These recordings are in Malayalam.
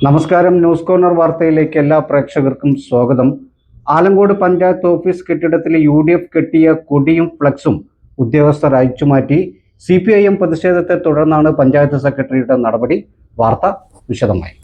നമസ്കാരം ന്യൂസ് കോർണർ വാർത്തയിലേക്ക് എല്ലാ പ്രേക്ഷകർക്കും സ്വാഗതം. ആലങ്കോട് പഞ്ചായത്ത് ഓഫീസ് കെട്ടിടത്തിലെ യു ഡി എഫ് കെട്ടിയ കൊടിയും ഫ്ലക്സും ഉദ്യോഗസ്ഥർ അയച്ചുമാറ്റി സി പി ഐ എം പ്രതിഷേധത്തെ തുടർന്നാണ് പഞ്ചായത്ത് സെക്രട്ടറിയുടെ നടപടി. വാർത്ത വിശദമായി.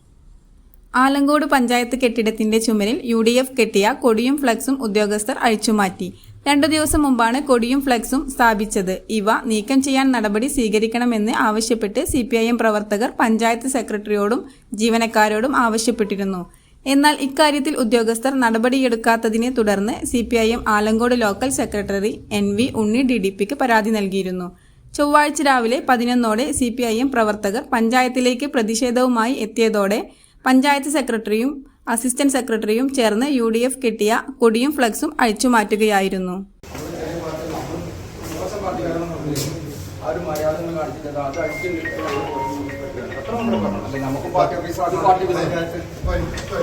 ആലങ്കോട് പഞ്ചായത്ത് കെട്ടിടത്തിന്റെ ചുമരിൽ യു ഡി എഫ് കെട്ടിയ കൊടിയും ഫ്ലക്സും ഉദ്യോഗസ്ഥർ അഴിച്ചുമാറ്റി രണ്ടു ദിവസം മുമ്പാണ് കൊടിയും ഫ്ലക്സും സ്ഥാപിച്ചത്. ഇവ നീക്കം ചെയ്യാൻ നടപടി സ്വീകരിക്കണമെന്ന് ആവശ്യപ്പെട്ട് സി പ്രവർത്തകർ പഞ്ചായത്ത് സെക്രട്ടറിയോടും ജീവനക്കാരോടും ആവശ്യപ്പെട്ടിരുന്നു. എന്നാൽ ഇക്കാര്യത്തിൽ ഉദ്യോഗസ്ഥർ നടപടിയെടുക്കാത്തതിനെ തുടർന്ന് C P I M Alangode local secretary N V Unni D D പിക്ക് പരാതി നൽകിയിരുന്നു. ചൊവ്വാഴ്ച രാവിലെ പതിനൊന്നോടെ സി പി ഐ എം പ്രവർത്തകർ പഞ്ചായത്തിലേക്ക് പ്രതിഷേധവുമായി എത്തിയതോടെ പഞ്ചായത്ത് സെക്രട്ടറിയും അസിസ്റ്റന്റ് സെക്രട്ടറിയും ചേർന്ന് യു ഡി എഫ് കിട്ടിയ കൊടിയും ഫ്ലക്സും അഴിച്ചു മാറ്റുകയായിരുന്നു. പ്രതിഷേധം party office party office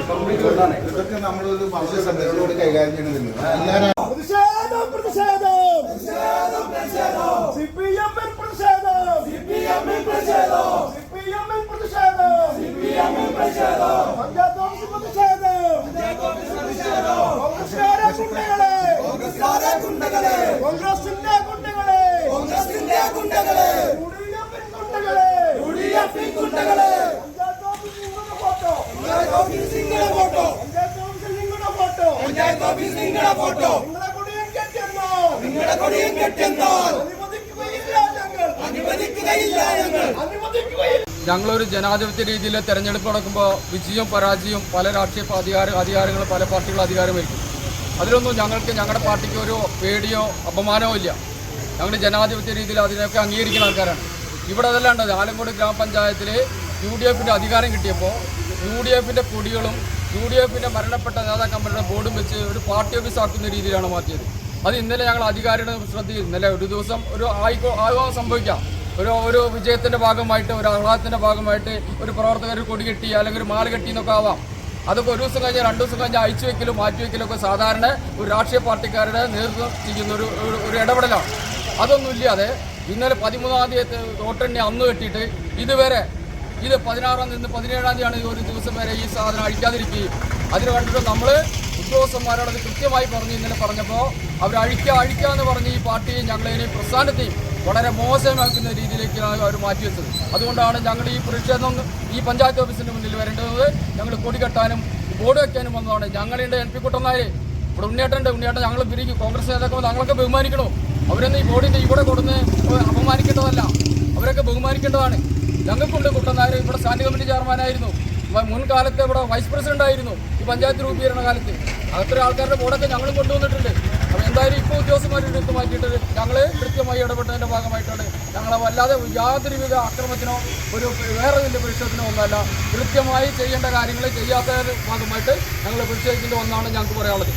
complete കൊണ്ടാണ് ഇതൊക്കെ നമ്മളൊരു വളരെ ശ്രദ്ധയോട് കൈകാര്യം ചെയ്യണമെന്നില്ല എല്ലാവരും പ്രതിഷേധം പ്രതിഷേധം സിപിഎമ്മിൽ പ്രതിഷേധം സിപിഎമ്മിൽ പ്രതിഷേധം സിപിഎമ്മിൽ പ്രതിഷേധം സിപിഎമ്മിൽ പ്രതിഷേധം പഞ്ചായത്ത് ഓഫീസ് പ്രതിഷേധം കോൺഗ്രസ്സുകാരെ ഗുണ്ടകളെ കോൺഗ്രസ്സുകാരെ ഗുണ്ടകളെ കോൺഗ്രസിന്റെ ഗുണ്ടകളെ കോൺഗ്രസിന്റെ ഗുണ്ടകളെ യുഡിഎഫിൻ ഗുണ്ടകളെ പഞ്ചായത്ത് ഓഫീസ് നിങ്ങളുടെ ഫോട്ടോ പഞ്ചായത്ത് ഓഫീസ് നിങ്ങളുടെ ഫോട്ടോ. കൊടിയും അനുവദിക്കുകയില്ല ഞങ്ങൾ. അനുവദിക്കുകയില്ല ഞങ്ങളൊരു ജനാധിപത്യ രീതിയിൽ തെരഞ്ഞെടുപ്പ് നടക്കുമ്പോൾ വിജയം പരാജയവും പല രാഷ്ട്രീയ അധികാര അധികാരങ്ങൾ പല പാർട്ടികൾ അധികാരം വഹിക്കും അതിലൊന്നും ഞങ്ങൾക്ക് ഞങ്ങളുടെ പാർട്ടിക്ക് ഒരു പേടിയോ അപമാനമോ ഇല്ല. ഞങ്ങൾ ജനാധിപത്യ രീതിയിൽ അതിനൊക്കെ അംഗീകരിക്കുന്ന ആൾക്കാരാണ്. ഇവിടെ അതല്ലാണ്ട് ആലങ്കോട് ഗ്രാമപഞ്ചായത്തിൽ യു ഡി എഫിന്റെ അധികാരം കിട്ടിയപ്പോൾ യു ഡി എഫിന്റെ കൊടികളും യു ഡി എഫിന്റെ മരണപ്പെട്ട നേതാക്കന്മാരുടെ ബോർഡും വെച്ച് ഒരു പാർട്ടി ഓഫീസ് ആക്കുന്ന രീതിയിലാണ് മാറ്റിയത്. അത് ഇന്നലെ ഞങ്ങൾ അധികാരിയുടെ ശ്രദ്ധയിൽ ഇന്നലെ ഒരു ദിവസം ഒരു ആയിക്കോ ആയോ സംഭവിക്കാം. ഒരു ഒരു വിജയത്തിന്റെ ഭാഗമായിട്ട് ഒരു ആഹ്ലാദത്തിന്റെ ഭാഗമായിട്ട് ഒരു പ്രവർത്തകർ കൊടി കെട്ടി അല്ലെങ്കിൽ ഒരു മാല കെട്ടി എന്നൊക്കെ ആവാം. അതൊക്കെ ഒരു ദിവസം കഴിഞ്ഞ് രണ്ടു ദിവസം കഴിഞ്ഞ് മാറ്റി വെക്കലും ഒക്കെ സാധാരണ ഒരു രാഷ്ട്രീയ പാർട്ടിക്കാരുടെ നേതൃത്വം ചെയ്യുന്ന ഒരു ഒരു- ഇടപെടലാണ്. അതൊന്നും ഇല്ലാതെ ഇന്നലെ പതിമൂന്നാം തീയതി വോട്ടെണ്ണി അന്ന് കെട്ടിയിട്ട് ഇതുവരെ ഇത് പതിനാറാം തീയതി പതിനേഴാം തീയതിയാണ് ഒരു ദിവസം വരെ ഈ സാധനം അഴിക്കാതിരിക്കുകയും. അതിന് വേണ്ടിയിട്ട് നമ്മൾ ഉദ്യോഗസ്ഥന്മാരോട് അത് കൃത്യമായി പറഞ്ഞു ഇന്നലെ പറഞ്ഞപ്പോൾ അവർ അഴിക്കുക അഴിക്കുക എന്ന് പറഞ്ഞ് ഈ പാർട്ടിയും ഞങ്ങളതിനെയും പ്രസ്ഥാനത്തെയും വളരെ മോശമാക്കുന്ന രീതിയിലേക്കാണ് അവർ മാറ്റിവെച്ചത് അതുകൊണ്ടാണ് ഞങ്ങൾ ഈ പ്രതിഷേധം ഈ പഞ്ചായത്ത് ഓഫീസിന് മുന്നിൽ വരേണ്ടത്. ഞങ്ങൾ കൊടി കെട്ടാനും ബോർഡ് വെക്കാനും വന്നതാണ്. ഞങ്ങളുടെ എൻ പി കുട്ടന്മാരെ ഇവിടെ ഉണ്ണിയേട്ടന്റെ ഉണ്ണിയേട്ടൻ ഞങ്ങൾ പിരിക്കും. കോൺഗ്രസ് നേതാക്കൾ ഞങ്ങളൊക്കെ ബഹുമാനിക്കണോ? അവരൊന്നും ഈ ബോർഡിന്റെ ഇവിടെ കൊടുന്ന് അപമാനിക്കേണ്ടതല്ല. അവരൊക്കെ ബഹുമാനിക്കേണ്ടതാണ്. ഞങ്ങൾക്കുണ്ട് കുട്ടനായർ ഇവിടെ സ്റ്റാൻഡിംഗ് കമ്മിറ്റി ചെയർമാനായിരുന്നു. മുൻകാലത്ത് ഇവിടെ വൈസ് പ്രസിഡന്റ് ആയിരുന്നു ഈ പഞ്ചായത്ത് രൂപീകരണ കാലത്ത്. അത്ര ആൾക്കാരുടെ ബോർഡൊക്കെ ഞങ്ങളും കൊണ്ടുവന്നിട്ടുണ്ട്. അപ്പോൾ എന്തായാലും ഇപ്പോൾ ഉദ്യോഗസ്ഥന്മാരുടെ അടുത്ത് മാറ്റിയിട്ട് ഞങ്ങൾ കൃത്യമായി ഇടപെട്ടതിന്റെ ഭാഗമായിട്ടാണ്. ഞങ്ങളെ വല്ലാതെ യാതൊരുവിധ അക്രമത്തിനോ ഒരു വേറെ ഇതിന്റെ പ്രതിഷേധത്തിനോ ഒന്നല്ല കൃത്യമായി ചെയ്യേണ്ട കാര്യങ്ങൾ ചെയ്യാത്ത ഭാഗമായിട്ട് ഞങ്ങൾ പ്രതിഷേധിക്കേണ്ടി ഒന്നാണ് ഞങ്ങൾക്ക് പറയാനുള്ളത്.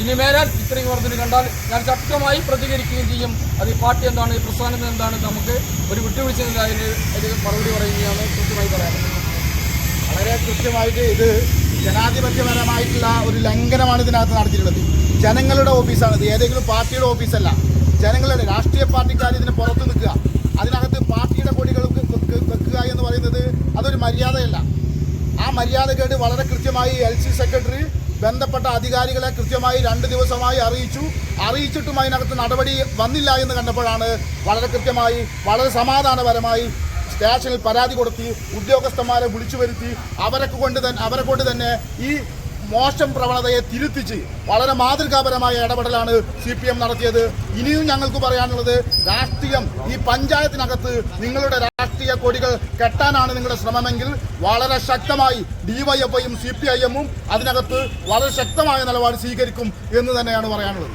ഇനിമേലാൽ ഇത്രയും വർദ്ധന കണ്ടാൽ ഞാൻ ശക്തമായി പ്രതികരിക്കുകയും ചെയ്യും. അത് ഈ പാർട്ടി എന്താണ് ഈ പ്രസ്ഥാനം എന്താണ് നമുക്ക് ഒരു വിട്ടുവീഴ്ച അതിന് ഒരു മറുപടി പറയുകയാണ് കൃത്യമായി പറയാനുള്ളത്. വളരെ കൃത്യമായിട്ട് ഇത് ജനാധിപത്യപരമായിട്ടുള്ള ഒരു ലംഘനമാണ് ഇതിനകത്ത് നടത്തിയിട്ടുള്ളത്. ജനങ്ങളുടെ ഓഫീസാണ് ഇത് ഏതെങ്കിലും പാർട്ടിയുടെ ഓഫീസല്ല. ജനങ്ങളുടെ രാഷ്ട്രീയ പാർട്ടിക്കാർ ഇതിന് പുറത്ത് നിൽക്കുക. അതിനകത്ത് പാർട്ടിയുടെ കൊടികൾ വെക്ക്- വെക്ക്- വെക്കുക എന്ന് പറയുന്നത് അതൊരു മര്യാദയല്ല. ആ മര്യാദ മര്യാദകേട് വളരെ കൃത്യമായി എൽ സി സെക്രട്ടറി ബന്ധപ്പെട്ട അധികാരികളെ കൃത്യമായി രണ്ട് ദിവസമായി അറിയിച്ചു. അറിയിച്ചിട്ടും അതിനകത്ത് നടപടി വന്നില്ല എന്ന് കണ്ടപ്പോഴാണ് വളരെ കൃത്യമായി വളരെ സമാധാനപരമായി സ്റ്റേഷനിൽ പരാതി കൊടുത്തി ഉദ്യോഗസ്ഥന്മാരെ വിളിച്ചു വരുത്തി അവരൊക്കെ കൊണ്ട് തന്നെ അവരെ കൊണ്ട് തന്നെ ഈ മോശം പ്രവണതയെ തിരുത്തിച്ച് വളരെ മാതൃകാപരമായ ഇടപെടലാണ് സി പി എം നടത്തിയത്. ഇനിയും ഞങ്ങൾക്ക് പറയാനുള്ളത് രാഷ്ട്രീയം ഈ പഞ്ചായത്തിനകത്ത് നിങ്ങളുടെ രാഷ്ട്രീയ കൊടികൾ കെട്ടാനാണ് നിങ്ങളുടെ ശ്രമമെങ്കിൽ വളരെ ശക്തമായി ഡിവൈഎഫ്ഐയും സി പി ഐ എമ്മും അതിനകത്ത് വളരെ ശക്തമായ നിലപാട് സ്വീകരിക്കും എന്ന് തന്നെയാണ് പറയാനുള്ളത്.